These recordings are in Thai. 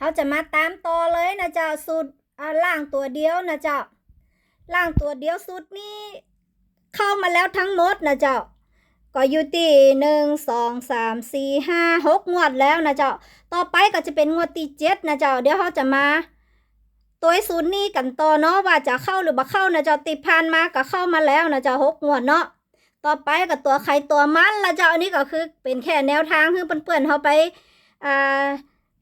เขาจะมาตามต่อเลยนะเจ้าสูตรอ่าล่างตัวเดียวนะเจ้าล่างตัวเดียวสูตรนี้ เข้ามาแล้วทั้งหมดนะเจ้าก็อยู่ที่หนึ่งสองสามสี่ห้าหกงวดแล้วนะเจ้าต่อไปก็จะเป็นงวดที่เจ็ดนะเจ้าเดี๋ยวเขาจะมาตัวศูนย์นี้กันต่อเนาะว่าจะเข้าหรือบ่เข้านะเจ้าติดพันมาก็เข้ามาแล้วนะเจ้าหกงวดเนาะต่อไปกับตัวใครตัวมันละเจ้าอันนี้ก็คือเป็นแค่แนวทางคือเพื่อนๆเขาไปอ่า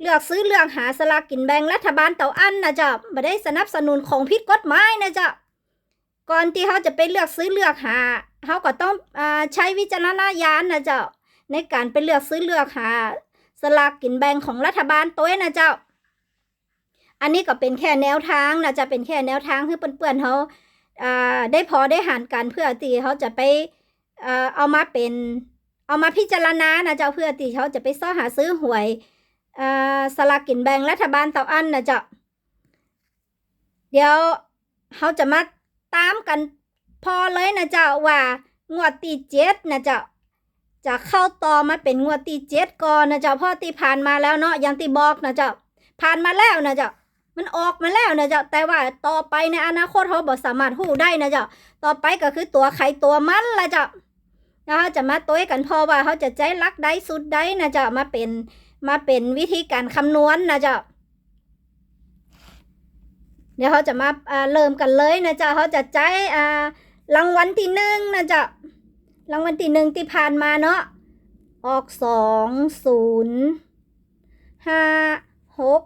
เลือกซื้อเลือกหาสลากกินแบ่งรัฐบาลเต่าอันนะเจ้าไม่ได้สนับสนุนของผิดกฎหมายนะเจ้าก่อนที่เขาจะไปเลือกซื้อเลือกหาเขาก็ต้องอใช้วิจารณญาณนะเจ้าในการไปเลือกซื้อเลือกหา สลากกินแบ่งของรัฐบาลตัวนะเจ้า อันนี้ก็เป็นแค่แนวทางนะจะเป็นแค่แนวทางให้เพื่อนๆเขาได้พอได้หันกันเพื่อที่เขาจะไปเอามาเป็น เอามาพิจารณานะเจ้าเพื่อที่เขาจะไปซ่อหาซื้อหวย สลากกินแบ่งรัฐบาลเต่าอันนะเจ้าเดี๋ยวเขาจะมาตามกันพอเลยนะเจ้าว่างวดที่เจ็ดนะเจ้าจะเข้าต่อมาเป็นงวดที่เจ็ดก่อนนะเจ้าพ่อที่ผ่านมาแล้วเนาะอย่างที่บอกนะเจ้าผ่านมาแล้วนะเจ้ามันออกมาแล้วนะเจ้าแต่ว่าต่อไปในอนาคตเขาบอกสามารถหู้ได้นะเจ้าต่อไปก็คือตัวใครตัวมันละเจ้าแล้วเขาจะมาตัวกันพอว่าเขาจะใจรักได้สุดได้นะจะมาเป็น มาเป็นวิธีการคำนวณนะจะเดี๋ยวเขาจะมาาเริ่มกันเลยนะจ๊ะเขาจะใจอ่ารางวัลที่หนึ่งนะจ๊ะรางวัลที่หนึ่งที่ผ่านมาเนาะออกสองศูนย์ห้าหก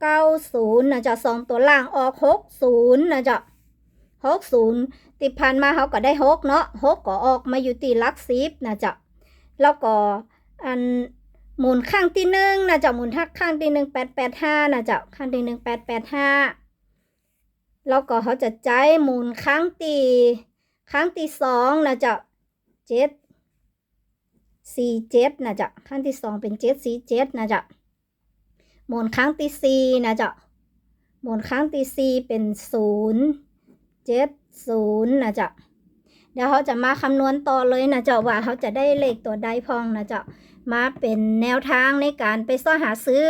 เก้าศูนย์นะจ๊ะสองตัวล่างออกหกศูนย์นะจ๊ะหกศูนย์ติดพันมาเขาก็ได้หกเนาะหกก็ออกมาอยู่ที่ลักสิบนะจ๊ะแล้วก็อัน หมุนข้างที่หนึ่งนะจ๊ะหมุนทักข้างที่หนึ่งแปดแปดห้านะจ๊ะข้างที่หนึ่งแปดแปดห้าแล้วก็เขาจะใจหมุนข้างที่ข้างที่สองนะจ๊ะเจ็ดสี่เจ็ดนะจ๊ะข้างที่สองเป็นเจ็ดสี่เจ็ดนะจ๊ะหมุนข้างที่สี่นะจ๊ะหมุนข้างที่สี่เป็นศูนย์เจ็ดศูนย์นะจ๊ะเดี๋ยวเขาจะมาคำนวณต่อเลยนะจ๊ะว่าเขาจะได้เลขตัวใดพองนะจ๊ะ มาเป็นแนวทางในการไปซ่อหาซื้อ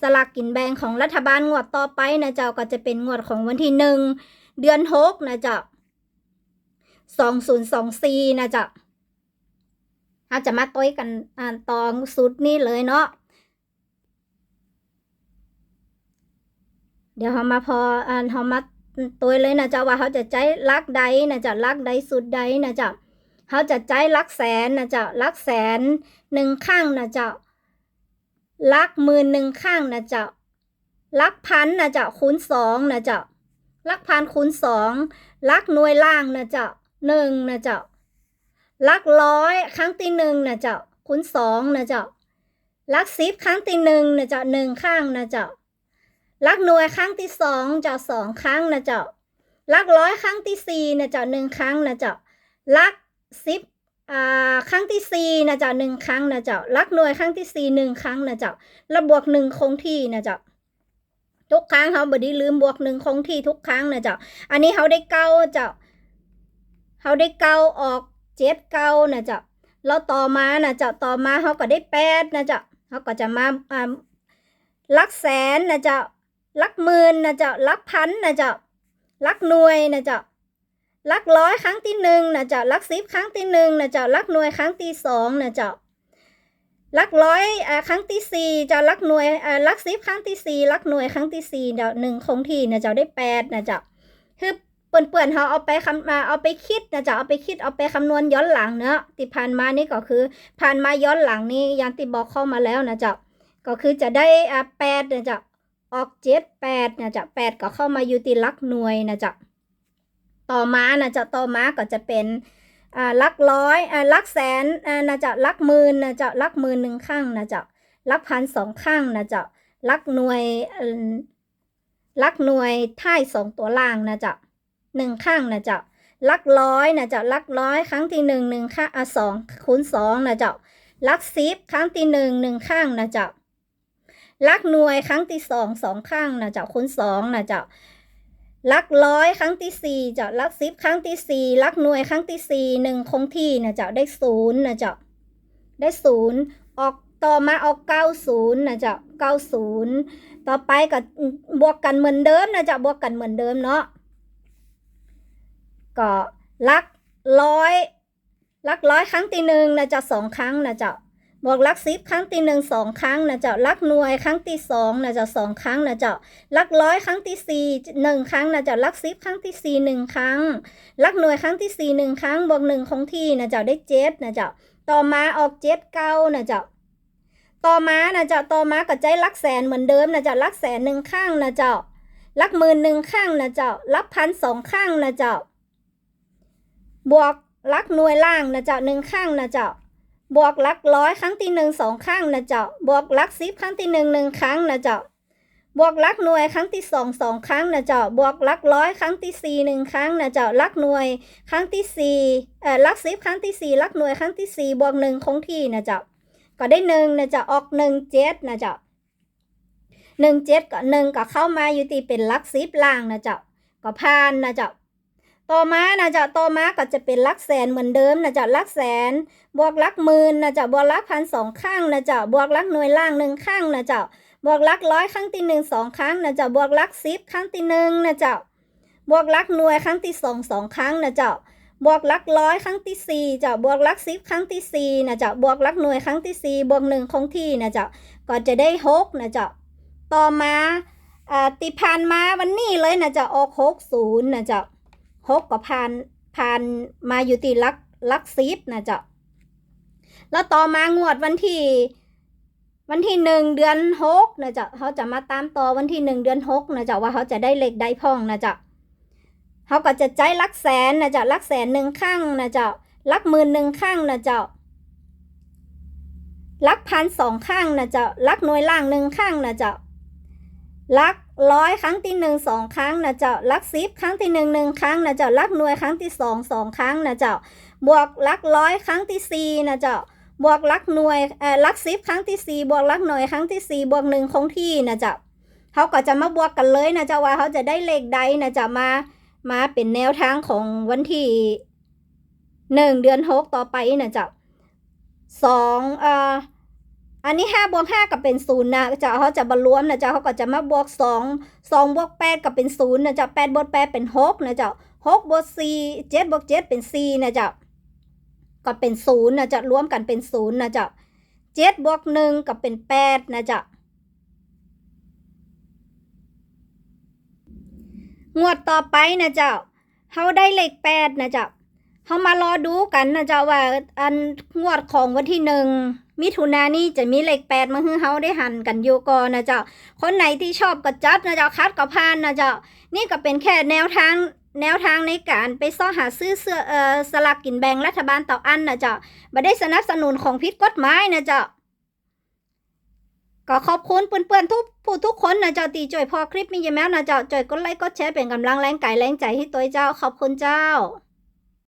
สลากกินแบ่งของรัฐบาลงวดต่อไปนะเจ๊ะก็จะเป็นงวดของวันที่หนึ่งเดือนหกนะจ๊ะสองศูนย์สองสี่นะจ๊ะเขาจะมาต้อยกันอ่านตองสุดนี่เลยเนาะเดี๋ยวเขามาพออ่านเขามาตัวเลยนะเจ๊ะว่าเขาจะใจรักใดนะจ๊ะรักใดสุดใดนะจ๊ะ เขาจะใจรักแสนนะจ๊ะรักแสนหนึ่งข้างนะจ๊ะรักหมื่นหนึ่งข้างนะจ๊ะรักพันนะจ๊ะคูณสองนะจ๊ะรักพันคูณสองรักหน่วยล่างนะจ๊ะหนึ่งนะจ๊ะรักร้อยครั้งที่หนึ่งนะจ๊ะคูณสองนะจ๊ะรักสิบครั้งที่หนึ่งนะจ๊ะหนึ่งข้างนะจ๊ะลักหน่วยครั้งที่สองจะสองครั้งนะเจ้าลักร้อยครั้งที่สี่นะเจ้าหนึ่งครั้งนะเจ้าลัก สิบอ่าครั้งที่สี่นะเจ้าหนึ่งครั้งนะเจ้าลักหน่วยครั้งที่สี่หนึ่งครั้งนะเจ้าแล้วบวกหนึ่งคงที่นะเจ้าทุกครั้งเขาบดีลืมบวกหนึ่งคงที่ทุกครั้งนะเจ้าอันนี้เขาได้เก้าเจ้าเขาได้เก้าออกเจ็ดเก้านะเจ้าแล้วต่อมานะเจ้าต่อมาเขาก็ได้แปดนะเจ้าเขาก็จะมาอ่าลักแสนนะเจ้าลักหมื่นนะเจ้าลักพันนะเจ้าลักหน่วยนะเจ้า ลักร้อยครั้งที่หนึ่งนะเจ้าลักสิบครั้งที่หนึ่งนะเจ้าลักหน่วยครั้งที่สองนะเจ้าลักร้อยอ่าครั้งที่สี่เจ้าลักหน่วยอ่าลักสิบครั้งที่สี่ลักหน่วยครั้งที่สี่เจ้าหนึ่งคงที่นะเจ้าได้แปดนะเจ้าคือเปื่อนๆเขาเอาไปคำมาเอาไปคิดนะเจ้าเอาไปคิดเอาไปคำนวณย้อนหลังเนาะที่ผ่านมานี่ก็คือ ผ่านมาย้อนหลังนี่ยังที่บอกเข้ามาแล้วนะเจ้าก็คือจะได้อ่าแปดนะเจ้าออกเจ็ดแปดนะจ๊ะแปดก็เข้ามาอยู่ที่ลักหน่วยนะจ๊ะ ต่อมานะจ๊ะต่อมาก็จะเป็นอ่าลักร้อยอ่าลักแสนอ่านะจ๊ะลักหมื่นนะจ๊ะลักหมื่นหนึ่งข้างนะจ๊ะลักพันสองข้างนะจ๊ะลักหน่วยลักหน่วยท้ายสองตัวล่างนะจ๊ะหนึ่งข้างนะจ๊ะลักร้อยนะจ๊ะลักร้อยครั้งที่หนึ่งหนึ่งข้างอะสองคูณสองนะจ๊ะลักสิบครั้งที่หนึ่งหนึ่งข้างนะจ๊ะลักหน่วยครั้งที่สองสองข้างนะจ้าคูณสองนะจ้า ลักร้อยครั้งที่สี่เจ้าลักสิบครั้งที่สี่ลักหน่วยครั้งที่สี่หนึ่งคงที่นะเจ้าได้ศูนย์นะเจ้าได้ศูนย์ออกต่อมาออกเก้าศูนย์นะเจ้าเก้าศูนย์ต่อไปก็บวกกันเหมือนเดิมนะจ๊ะบวกกันเหมือนเดิมเนาะก็ลักร้อยลักร้อยครั้งที่หนึ่งนะจ๊ะสองครั้งนะจ๊ะ บวกลักสิบครั้งที่หนึ่งสองครั้งนะเจ๊ะลักหน่วยครั้งที่สองนะเจ๊ะสองครั้งนะเจ๊ะลักร้อยครั้งที่สี่หนึ่งครั้งนะเจ๊ะลักสิบครั้งที่สี่หนึ่งครั้งลักหน่วยครั้งที่สี่หนึ่งครั้งบวกหนึ่งคงที่นะเจ๊ะได้เจ็ดนะเจ๊ะต่อมาออกเจ็ดเก้านะเจ๊ะต่อมานะเจ๊ะต่อมาก็ใจลักแสนเหมือนเดิมนะเจ๊ะลักแสนหนึ่งข้างนะเจ๊ะลักหมื่นหนึ่งข้างนะเจ๊ะลักพันสองข้างนะเจ๊ะบวกลักหน่วยล่างนะเจ๊ะหนึ่งข้างนะเจ๊ะ บวกลักร้อยครั้งที่หนึ่งสองข้งนะเจ๊ะบวกลักสิบครั้งที่หนึ่งหนึ่งครั้งนะเจ๊ะบวกลักหน่วยครั้งที่สองสองครั้งนะเจ๊ะบวกลักร้อยครั้งที่สี่หนึ่งครั้งนะเจ๊ะลักหน่วยครั้งที่สี่เอ่อลักสิบครั้งที่สี่ลักหน่วยครั้งที่สี่บวกหนึ่งคงที่นะเจ๊ะก็ได้หนึ่งนะเจ๊ะออกหนึ่งเจ็ดนะเจ๊ะหนึ่งเจ็ดก็หนึ่งก็เข้ามาอยู่ที่เป็นลักสิบล่างนะเจ๊ะก็ผ่านนะเจ๊ะ ต่อมานะจ๊ะต่อมาก็จะเป็นลักแสนเหมือนเดิมนะจ๊ะลักแสน บวกลักหมื่นนะจ๊ะบวกลักพันสองข้างนะจ๊ะบวกลักหน่วยล่างหนึ่งข้างนะจ๊ะบวกลักร้อยครั้งที่หนึ่งสองครั้งนะจ๊ะบวกลักสิบครั้งที่หนึ่งนะจ๊ะบวกลักหน่วยครั้งที่สองสองครั้งนะจ๊ะบวกลักร้อยครั้งที่สี่จ้ะบวกลักสิบครั้งที่สี่นะจะบวกลักหน่วยครั้งที่สี่บวกหนึ่งคงที่นะจะก็จะได้หกนะจะต่อมาอ่าติพานมาวันนี้เลยนะจะออกหกศูนย์นะจะ หกก็ผ่านผ่านมาอยู่ที่ลักลักสิบนะจะแล้วต่อมางวดวันที่ วันที่หนึ่งเดือนหกนะจะเขาจะมาตามต่อวันที่หนึ่งเดือนหกนะจะว่าเขาจะได้เลขได้พ่องนะจะเขาก็จะใจลักแสนนะเจ้าลักแสนหนึ่งข้างนะเจ้าลักหมื่นหนึ่งข้างนะเจ้าลักพันสองข้างนะเจ้าลักหน่วยล่างหนึ่งข้างนะเจ้าลัก ร้อยครั้งที่หนึ่งสองครั้งนะเจ้าลักสิบครั้งที่หนึ่งหนึ่งครั้งนะเจ้าลักหน่วยครั้งที่สองสองครั้งนะเจ้าบวกลักร้อยครั้งที่สี่นะเจ้าบวกลักหน่วยเอ่อลักสิบครั้งที่สี่บวกลักหน่วยครั้งที่สี่บวกหนึ่งคงที่นะเจ้าเขาก็จะมาบวกกันเลยนะเจ้าว่าเขาจะได้เลขใดนะเจ้ามามาเป็นแนวทางของวันที่หนึ่งเดือนหกต่อไปนะเจ๊ะสองเอ่อ อันนี้ห้าบวกห้าก็เป็นศูนย์นะจะเขาจะบรรวมนะจ๊ะเขาก็จะมาบวกสองสองบวกแปดก็เป็นศูนย์นะจ๊ะแปดบวกแปดเป็นหกนะจ๊ะหกบวกสี่เจ็ดบวกเจ็ดเป็นสี่นะจ๊ะก็เป็นศูนย์นะจ๊ะรวมกันเป็นศูนย์นะจ๊ะเจ็ดบวกหนึ่งก็เป็นแปดนะจ๊ะงวดต่อไปนะจ้าเขาได้เลขแปดนะจ้า เขามารอดูกันนะเจ้าว่าอันงวดของวันที่หนึ่งมิถุนานี่จะมีเลขแปดมาให้เขาได้หันกันอยู่ก่อนนะเจ้า คนไหนที่ชอบก็จัดนะเจ้าคัดก็พานนะเจ้า นี่ก็เป็นแค่แนวทางแนวทางในการไปซ่อหาซื้อเสื้อเอ่อสลากกินแบ่งรัฐบาลต่ออันนะเจ้าไม่ได้สนับสนุนของผิดกฎหมายนะเจ้าก็ขอบคุณเพื่อนๆทุกผู้ทุกคนนะเจ้าตีจ่อยพอคลิปมีอยู่แล้วนะเจ้าจ่อยกดไลค์กดแชร์เป็นกำลังแรงกายแรงใจให้ตัวเจ้าขอบคุณเจ้า